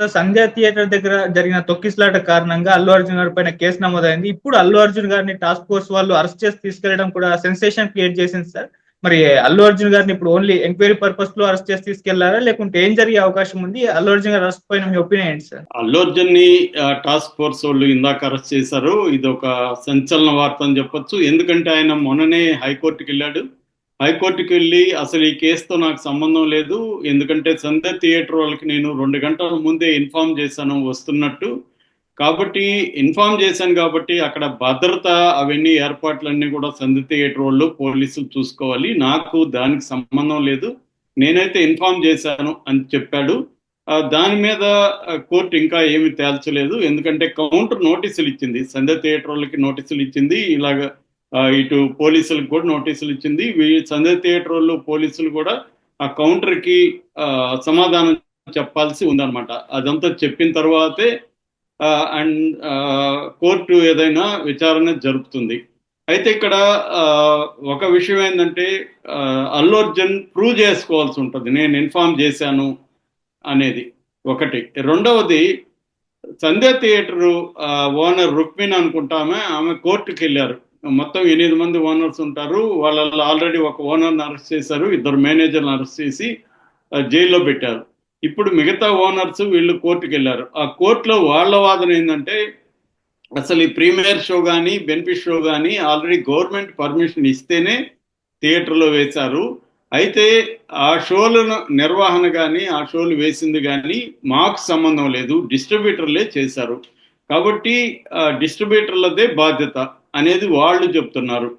So సంధ్య theatre దగ్గర జరిగిన తొక్కిసలాట కారణంగా అల్లు అర్జున్ గారి పైన కేసు నమోదైంది. ఇప్పుడు అల్లు అర్జున్ గారిని టాస్క్ ఫోర్స్ వాళ్ళు అరెస్ట్ చేసి తీసుకెళ్ళడం కూడా సెన్సేషన్ క్రియేట్ చేసింది సార్. మరి అల్లు అర్జున్ గారిని ఇప్పుడు ఓన్లీ ఎంక్వైరీ పర్పస్లో అరెస్ట్ చేసి తీసుకెళ్ళారా? లేకుంటే ఏం జరిగే అవకాశం ఉంది? అల్లు అర్జున్ గారు అరెస్ట్ పైన మీ ఒపీనియన్ ఏంటి సార్? అల్లు అర్జున్ని టాస్క్ ఫోర్స్ వాళ్ళు ఇందాక అరెస్ట్ చేశారు. ఇది ఒక సంచలన వార్త అని చెప్పొచ్చు. ఎందుకంటే ఆయన మొన్ననే హైకోర్టుకి వెళ్ళాడు. హైకోర్టుకి వెళ్ళి అసలు ఈ కేసుతో నాకు సంబంధం లేదు. ఎందుకంటే సంధ్య థియేటర్ వాళ్ళకి నేను రెండు గంటల ముందే ఇన్ఫార్మ్ చేశాను వస్తున్నట్టు. కాబట్టి ఇన్ఫార్మ్ చేశాను కాబట్టి అక్కడ భద్రత అవన్నీ ఏర్పాట్లన్నీ కూడా సంధ్య థియేటర్ వాళ్ళు పోలీసులు చూసుకోవాలి. నాకు దానికి సంబంధం లేదు. నేనైతే ఇన్ఫార్మ్ చేశాను అని చెప్పాడు. దాని మీద కోర్టు ఇంకా ఏమి తేల్చలేదు. ఎందుకంటే కౌంటర్ నోటీసులు ఇచ్చింది. సంధ్య థియేటర్ వాళ్ళకి నోటీసులు ఇచ్చింది. ఇలాగ ఇటు పోలీసులకు కూడా నోటీసులు ఇచ్చింది. సంజయ్ థియేటర్ వాళ్ళు పోలీసులు కూడా ఆ కౌంటర్కి సమాధానం చెప్పాల్సి ఉందన్నమాట. అదంతా చెప్పిన తర్వాతే అండ్ కోర్టు ఏదైనా విచారణ జరుపుతుంది. అయితే ఇక్కడ ఒక విషయం ఏంటంటే అల్లు అర్జున్ ప్రూవ్ చేసుకోవాల్సి ఉంటుంది. నేను ఇన్ఫార్మ్ చేశాను అనేది ఒకటి. రెండవది సంధ్య థియేటర్ ఓనర్ రుక్మిణ్ అనుకుంటామే ఆమె కోర్టుకి వెళ్ళారు మొత్తం ఎనిమిది మంది ఓనర్స్ ఉంటారు. వాళ్ళ ఆల్రెడీ ఒక ఓనర్ని అరెస్ట్ చేశారు. ఇద్దరు మేనేజర్ని అరెస్ట్ చేసి జైల్లో పెట్టారు. ఇప్పుడు మిగతా ఓనర్స్ వీళ్ళు కోర్టుకి వెళ్ళారు ఆ కోర్టులో వాళ్ళ వాదన ఏంటంటే అసలు ఈ ప్రీమియర్ షో కానీ బెనిఫిట్ షో కానీ ఆల్రెడీ గవర్నమెంట్ పర్మిషన్ ఇస్తేనే థియేటర్లో వేశారు. అయితే ఆ షోలను నిర్వహణ కానీ ఆ షోలు వేసింది కానీ మాకు సంబంధం లేదు. డిస్ట్రిబ్యూటర్లే చేశారు. కాబట్టి డిస్ట్రిబ్యూటర్లదే బాధ్యత. అనేది వాళ్ళు చెప్తున్నారు.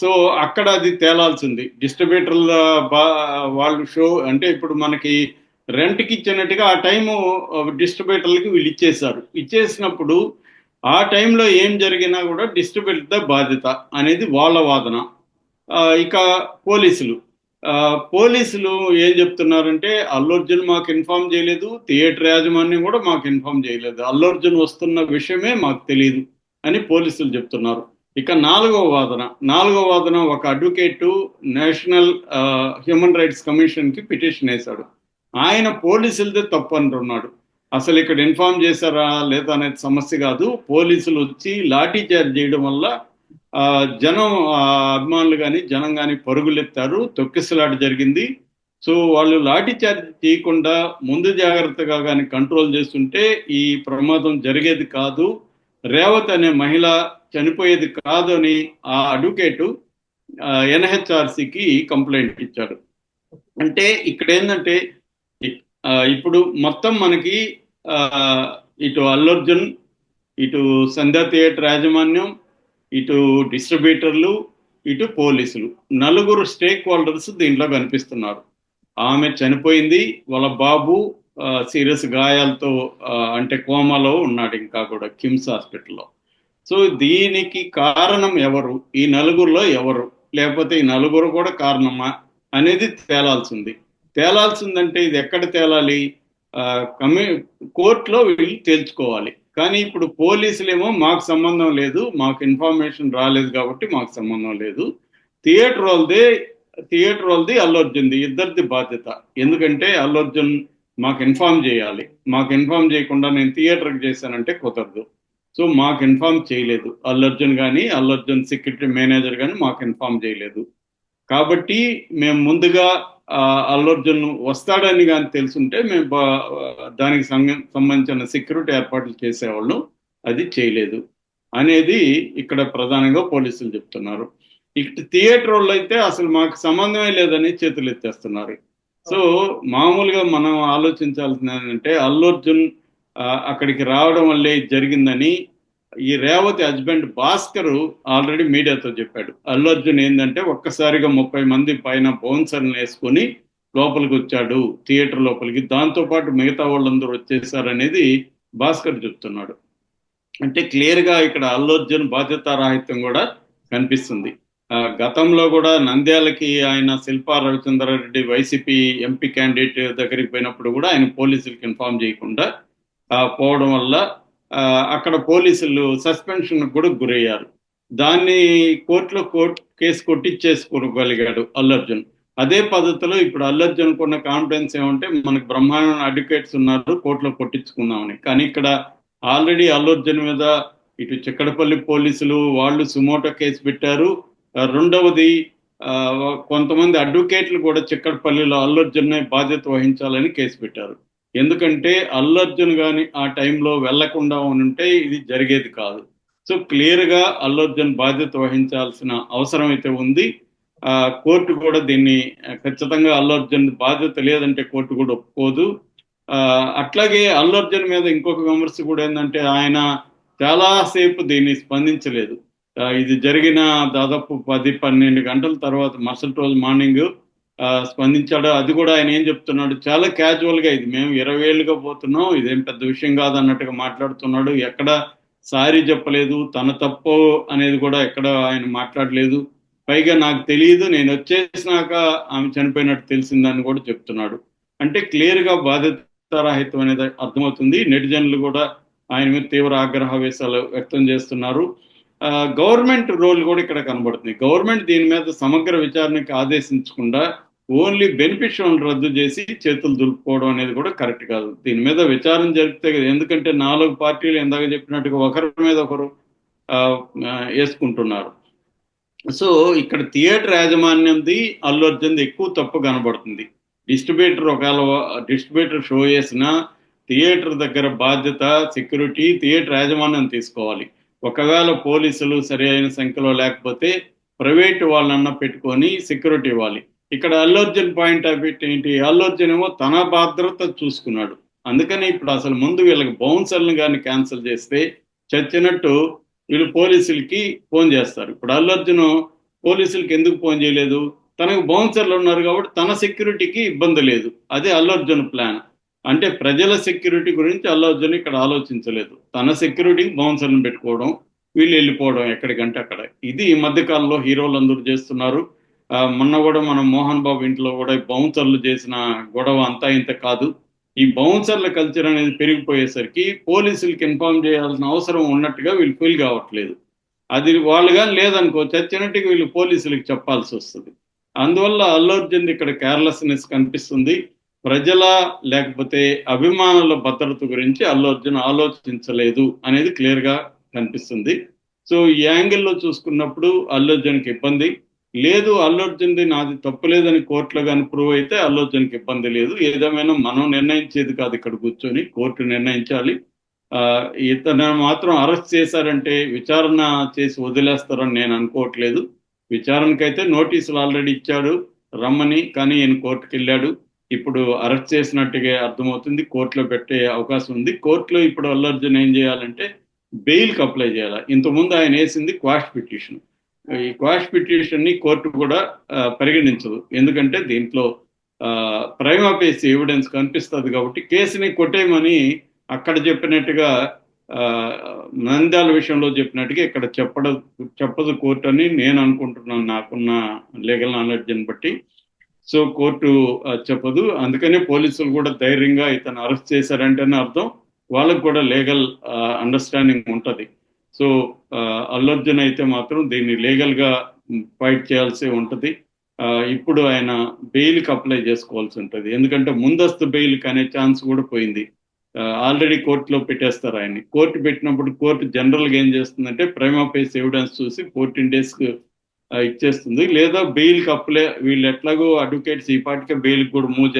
సో అక్కడ అది తేలాల్సింది. డిస్ట్రిబ్యూటర్ల బా వాళ్ళు షో అంటే ఇప్పుడు మనకి రెంట్కి ఇచ్చినట్టుగా ఆ టైము డిస్ట్రిబ్యూటర్లకి వీళ్ళు ఇచ్చేశారు. ఇచ్చేసినప్పుడు ఆ టైంలో ఏం జరిగినా కూడా డిస్ట్రిబ్యూటర్ బాధ్యత అనేది వాళ్ళ వాదన. ఇక పోలీసులు. పోలీసులు ఏం చెప్తున్నారంటే అల్లు అర్జున్ మాకు ఇన్ఫామ్ చేయలేదు థియేటర్ యాజమాన్యం కూడా మాకు ఇన్ఫామ్ చేయలేదు. అల్లు అర్జున్ వస్తున్న విషయమే మాకు తెలియదు అని పోలీసులు చెప్తున్నారు. ఇక నాలుగవ వాదన. నాలుగవ వాదన ఒక అడ్వకేటు నేషనల్ హ్యూమన్ రైట్స్ కమిషన్కి పిటిషన్ వేశాడు. ఆయన పోలీసులదే తప్పు అంటున్నాడు. అసలు ఇక్కడ ఇన్ఫార్మ్ చేశారా లేదా అనేది సమస్య కాదు. పోలీసులు వచ్చి లాఠీ చార్జ్ చేయడం వల్ల జనం అభిమానులు కానీ జనం కానీ పరుగులెత్తారు. తొక్కిసలాట జరిగింది. సో వాళ్ళు లాఠీ చార్జ్ చేయకుండా ముందు జాగ్రత్తగా కానీ కంట్రోల్ చేస్తుంటే ఈ ప్రమాదం జరిగేది కాదు. రేవత్ అనే మహిళ చనిపోయేది కాదు అని ఆ అడ్వకేటు ఎన్హెచ్ఆర్సికి కంప్లైంట్ ఇచ్చాడు అంటే ఇక్కడ ఏంటంటే ఇప్పుడు మొత్తం మనకి ఇటు అల్లర్జున్ ఇటు సంధ్యా థియేటర్ యాజమాన్యం ఇటు డిస్ట్రిబ్యూటర్లు ఇటు పోలీసులు. నలుగురు స్టేక్ హోల్డర్స్ దీంట్లో కనిపిస్తున్నారు. ఆమె చనిపోయింది వాళ్ళ బాబు సీరియస్ గాయాలతో అంటే కోమాలో ఉన్నాడు ఇంకా కూడా కిమ్స్ హాస్పిటల్లో. సో దీనికి కారణం ఎవరు? ఈ నలుగురిలో ఎవరు? లేకపోతే ఈ నలుగురు కూడా కారణమా? అనేది తేలాల్సింది. తేలాల్సిందంటే ఇది ఎక్కడ తేలాలి? కమి కోర్టులో వీళ్ళు తేల్చుకోవాలి. కానీ ఇప్పుడు పోలీసులేమో మాకు సంబంధం లేదు మాకు ఇన్ఫర్మేషన్ రాలేదు కాబట్టి మాకు సంబంధం లేదు. థియేటర్ వాళ్ళదే థియేటర్ వాళ్ళది అల్లు అర్జున్ది ఇద్దరిది బాధ్యత. ఎందుకంటే అల్లు అర్జున్ మాకు ఇన్ఫార్మ్ చేయాలి. మాకు ఇన్ఫార్మ్ చేయకుండా నేను థియేటర్కి చేశానంటే కుదరదు. సో మాకు ఇన్ఫార్మ్ చేయలేదు. అల్లు అర్జున్ కానీ అల్లర్జున్ అర్జున్ సెక్యూరిటీ మేనేజర్ కానీ మాకు ఇన్ఫార్మ్ చేయలేదు. కాబట్టి మేము ముందుగా అల్లు అర్జున్ వస్తాడని కానీ తెలుసుంటే మేము దానికి సంబంధించిన సెక్యూరిటీ ఏర్పాట్లు చేసేవాళ్ళు. అది చేయలేదు. అనేది ఇక్కడ ప్రధానంగా పోలీసులు చెప్తున్నారు. ఇక్కడ థియేటర్ వాళ్ళు అయితే అసలు మాకు సంబంధమే లేదని చేతులు ఎత్తేస్తున్నారు సో మామూలుగా మనం ఆలోచించాల్సింది ఏంటంటే అల్లు అర్జున్ అక్కడికి రావడం వల్లే జరిగిందని ఈ రేవతి హస్బెండ్ భాస్కర్ ఆల్రెడీ మీడియాతో చెప్పాడు. అల్లు అర్జున్ ఏంటంటే ఒక్కసారిగా ముప్పై మంది పైన బౌన్సర్లు వేసుకొని లోపలికి వచ్చాడు థియేటర్ లోపలికి. దాంతోపాటు మిగతా వాళ్ళందరూ వచ్చేసారనేది భాస్కర్ చెప్తున్నాడు. అంటే క్లియర్గా ఇక్కడ అల్లు అర్జున్ బాధ్యతారాహిత్యం కూడా కనిపిస్తుంది. గతంలో కూడా నంద్యాలకి ఆయన Shilpa Ravichandra Reddy YCP MP candidate దగ్గరికి పోయినప్పుడు కూడా ఆయన పోలీసులకు ఇన్ఫార్మ్ చేయకుండా పోవడం వల్ల అక్కడ పోలీసులు సస్పెన్షన్ కూడా గురయ్యారు. దాన్ని కోర్టులో కోర్టు కేసు కొట్టించేసుకోగలిగాడు అల్లర్జున్ అదే పద్ధతిలో ఇప్పుడు అల్లర్జున్ కొన్న కాన్ఫిడెన్స్ ఏమంటే మనకు బ్రహ్మాండ అడ్వకేట్స్ ఉన్నారు కోర్టులో కొట్టించుకుందామని. కానీ ఇక్కడ ఆల్రెడీ అల్లర్జున్ మీద ఇటు చిక్కడపల్లి పోలీసులు వాళ్ళు సుమోటో కేసు పెట్టారు రెండవది కొంతమంది అడ్వకేట్లు కూడా చిక్కడపల్లిలో అల్లర్జున్నే బాధ్యత వహించాలని కేసు పెట్టారు. ఎందుకంటే అల్లర్జున్ కానీ ఆ టైంలో వెళ్ళకుండా ఉంటే ఇది జరిగేది కాదు. సో క్లియర్గా అల్లర్జున్ బాధ్యత వహించాల్సిన అవసరం అయితే ఉంది కోర్టు కూడా దీన్ని ఖచ్చితంగా అల్లర్జున్ బాధ్యత లేదంటే కోర్టు కూడా ఒప్పుకోదు. అట్లాగే అల్లర్జున్ మీద ఇంకొక విమర్శ కూడా ఏంటంటే ఆయన చాలాసేపు దీన్ని స్పందించలేదు. ఇది జరిగిన దాదాపు పది పన్నెండు గంటల తర్వాత మరుసటి రోజు మార్నింగ్ ఆ, స్పందించాడు. అది కూడా ఆయన ఏం చెప్తున్నాడు? చాలా క్యాజువల్గా ఇది. మేము ఇరవై ఏళ్ళుగా పోతున్నాం. ఇదేం పెద్ద విషయం కాదు అన్నట్టుగా మాట్లాడుతున్నాడు. ఎక్కడ సారీ చెప్పలేదు. తన తప్పు అనేది కూడా ఎక్కడ ఆయన మాట్లాడలేదు. పైగా నాకు తెలియదు. నేను వచ్చేసినాక ఆమె చనిపోయినట్టు తెలిసిందని కూడా చెప్తున్నాడు. అంటే క్లియర్గా బాధ్యతారాహిత్యం అనేది అర్థమవుతుంది. నెటిజన్లు కూడా ఆయన మీద తీవ్ర ఆగ్రహవేశాలు వ్యక్తం చేస్తున్నారు. గవర్నమెంట్ రోల్ కూడా ఇక్కడ కనబడుతుంది. గవర్నమెంట్ దీని మీద సమగ్ర విచారణకి ఆదేశించకుండా ఓన్లీ బెనిఫిషియల్ రద్దు చేసి చేతులు దులుపుకోవడం అనేది కూడా కరెక్ట్ కాదు. దీని మీద విచారణ జరిపితే కదా ఎందుకంటే నాలుగు పార్టీలు ఇందాక చెప్పినట్టుగా ఒకరి మీద ఒకరు వేసుకుంటున్నారు. సో ఇక్కడ థియేటర్ యాజమాన్యంది అల్లు అర్జున్ది ఎక్కువ తప్పు కనబడుతుంది. డిస్ట్రిబ్యూటర్ ఒకవేళ డిస్ట్రిబ్యూటర్ షో చేసిన థియేటర్ దగ్గర బాధ్యత సెక్యూరిటీ థియేటర్ యాజమాన్యం తీసుకోవాలి. ఒకవేళ పోలీసులు సరి అయిన సంఖ్యలో లేకపోతే ప్రైవేట్ వాళ్ళన్న పెట్టుకొని సెక్యూరిటీ ఇవ్వాలి. ఇక్కడ అల్లర్జున్ పాయింట్ ఆఫ్ వ్యూ ఏంటి? అల్లర్జున్ ఏమో తన భద్రత చూసుకున్నాడు. అందుకని ఇప్పుడు అసలు ముందు వీళ్ళకి బౌన్సర్లను కానీ క్యాన్సిల్ చేస్తే చచ్చినట్టు వీళ్ళు పోలీసులకి ఫోన్ చేస్తారు. ఇప్పుడు అల్లు అర్జున్ పోలీసులకి ఎందుకు ఫోన్ చేయలేదు? తనకు బౌన్సర్లు ఉన్నారు కాబట్టి తన సెక్యూరిటీకి ఇబ్బంది లేదు. అదే అల్లు అర్జున్ ప్లాన్. అంటే ప్రజల సెక్యూరిటీ గురించి అల్లార్జున్ ఇక్కడ ఆలోచించలేదు. తన సెక్యూరిటీకి బౌన్సర్లను పెట్టుకోవడం వీళ్ళు వెళ్ళిపోవడం ఎక్కడికంటే అక్కడ. ఇది ఈ మధ్య కాలంలో హీరోలు అందరూ చేస్తున్నారు మొన్న కూడా మనం మోహన్ బాబు ఇంట్లో కూడా బౌన్సర్లు చేసిన గొడవ అంతా ఇంత కాదు. ఈ బౌన్సర్ల కల్చర్ అనేది పెరిగిపోయేసరికి పోలీసులకి ఇన్ఫార్మ్ చేయాల్సిన అవసరం ఉన్నట్టుగా వీళ్ళు ఫీల్ కావట్లేదు. అది వాళ్ళు కానీ లేదనుకో చచ్చినట్టుగా వీళ్ళు పోలీసులకు చెప్పాల్సి వస్తుంది. అందువల్ల అల్లు అర్జున్ ఇక్కడ కేర్లెస్నెస్ కనిపిస్తుంది. ప్రజల లేకపోతే అభిమానుల భద్రత గురించి అల్లు అర్జున్ ఆలోచించలేదు అనేది క్లియర్గా కనిపిస్తుంది. సో ఈ యాంగిల్లో చూసుకున్నప్పుడు అల్లు అర్జున్కి ఇబ్బంది. లేదు అల్లు అర్జున్ది నాది తప్పులేదని కోర్టులో కానీ ప్రూవ్ అయితే అల్లు అర్జున్కి ఇబ్బంది లేదు. ఏదేమైనా మనం నిర్ణయించేది కాదు ఇక్కడ కూర్చొని కోర్టు నిర్ణయించాలి. ఇతను మాత్రం అరెస్ట్ చేశారంటే విచారణ చేసి వదిలేస్తారని నేను అనుకోవట్లేదు. విచారణకైతే నోటీసులు ఆల్రెడీ ఇచ్చాడు రమ్మని కానీ ఈయన కోర్టుకు వెళ్ళాడు ఇప్పుడు అరెస్ట్ చేసినట్టుగా అర్థమవుతుంది కోర్టులో పెట్టే అవకాశం ఉంది. కోర్టులో ఇప్పుడు అల్లు అర్జున్ ఏం చేయాలంటే బెయిల్కి అప్లై చేయాలి. ఇంతకుముందు ఆయన వేసింది క్వాష్ పిటిషన్. ఈ క్వాష్ పిటిషన్ని కోర్టు కూడా పరిగణించదు. ఎందుకంటే దీంట్లో ప్రైమ్ ఆఫీస్ ఎవిడెన్స్ కనిపిస్తుంది కాబట్టి కేసుని కొట్టేయమని అక్కడ చెప్పినట్టుగా నంద్యాల విషయంలో చెప్పినట్టుగా ఇక్కడ చెప్పడ చెప్పదు కోర్టు అని నేను అనుకుంటున్నాను. నాకున్న లీగల్ నాలెడ్జ్ని బట్టి. సో కోర్టు చెప్పదు. అందుకనే పోలీసులు కూడా ధైర్యంగా ఇతను అరెస్ట్ చేశారంటేనే అర్థం. వాళ్ళకు కూడా లీగల్ అండర్స్టాండింగ్ ఉంటుంది. సో అల్లు అర్జున్ అయితే మాత్రం దీన్ని లీగల్గా ఫైట్ చేయాల్సి ఉంటుంది. ఇప్పుడు ఆయన బెయిల్కి అప్లై చేసుకోవాల్సి ఉంటుంది. ఎందుకంటే ముందస్తు బెయిల్కి అనే ఛాన్స్ కూడా పోయింది. ఆల్రెడీ కోర్టులో పెట్టేస్తారు ఆయన్ని. కోర్టు పెట్టినప్పుడు కోర్టు జనరల్గా ఏం చేస్తుందంటే ప్రైమ్ ఫేస్ ఎవిడెన్స్ చూసి ఫోర్టీన్ డేస్కి ఇచ్చేస్తుంది. లేదా బెయిల్కి అప్లై వీళ్ళు ఎట్లాగో అడ్వకేట్స్ ఈ పాటికే బెయిల్ కూడా మూవ్